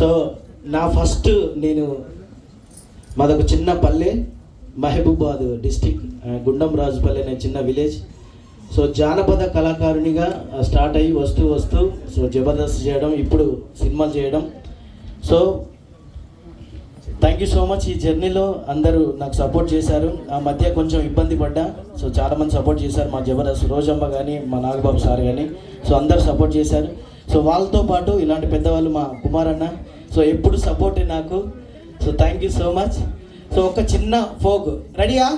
So నా first నేను మాదొక చిన్న పల్లె మహబూబాద్ డిస్టిక్ గుండం రాజుపల్లె అనే చిన్న విలేజ్. సో జానపద కళాకారునిగా స్టార్ట్ అయ్యి వస్తూ వస్తూ సో జబర్దస్త్ చేయడం ఇప్పుడు సినిమాలు చేయడం. So thank you so much ఈ జర్నీలో అందరూ నాకు సపోర్ట్ చేశారు. ఆ మధ్య కొంచెం ఇబ్బంది పడ్డా. సో చాలామంది సపోర్ట్ చేశారు మా జబర్దస్త్ రోజమ్మ కానీ మా నాగబాబు సార్ కానీ సో అందరు సపోర్ట్ చేశారు. సో వాళ్ళతో పాటు ఇలాంటి పెద్దవాళ్ళు మా కుమారన్న. సో ఎప్పుడు సపోర్టే నాకు. So thank you so much so ఒక చిన్న ఫోక్. రెడీయా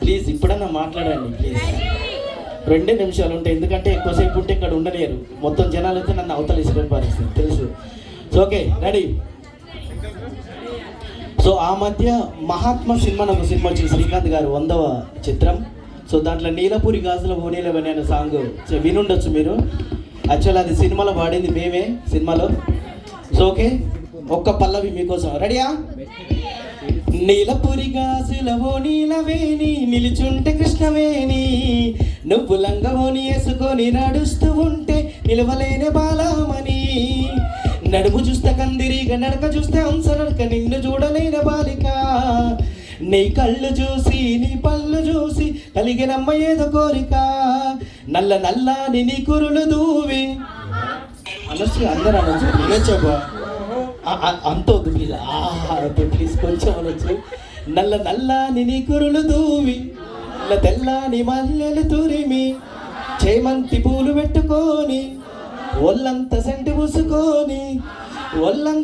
ప్లీజ్ ఇప్పుడన్నా మాట్లాడండి ప్లీజ్ రెండే నిమిషాలు ఉంటాయి ఎందుకంటే ఎక్కువసేపు ఉంటే ఇక్కడ ఉండలేరు. మొత్తం జనాలు అయితే నన్ను అవతల ఇసుకొని పారేస్తారు తెలుసు. సో ఓకే రెడీ సో ఆ మధ్య మహాత్మ సినిమా నాకు సినిమా వచ్చింది శ్రీకాంత్ గారు వందవ చిత్రం. సో దాంట్లో నీలపూరి గాజుల ఓనీలవని అనే సాంగ్. వినుండొచ్చు మీరు. యాక్చువల్ అది సినిమాలో పాడింది మేమే సినిమాలో. సో ఓకే ఒక్క పల్లవి మీకోసం. రెడీయా నీలపురి గాజులవో నీలవేణి నిలుచుంటే కృష్ణవేణి. నువ్వు లంగవోని వేసుకొని నడుస్తూ ఉంటే నిలవలేని బాలామణి. నడుము చూస్తే కందిరిగా నడక చూస్తే హంస నడక నిన్ను చూడలేని బాలిక. నీ కళ్ళు చూసి నీ పళ్ళు చూసి కలిగినమ్మ ఏదో కోరిక. నల్ల నల్ల నీ కురులు దూవి. అనొచ్చు అందరు అనొచ్చు వినొచ్చబ్బా అంత వద్దు ప్లీజ్ వద్దు ప్లీజ్ కొంచెం అనొచ్చు నల్ల నల్లాని నీ కురులు దూవి నల్ల తెల్లాని మల్లెలు తురిమి చేమంతి పూలు పెట్టుకొని ఒళ్ళంత సెంటు పూసుకొని ఒళ్ళంత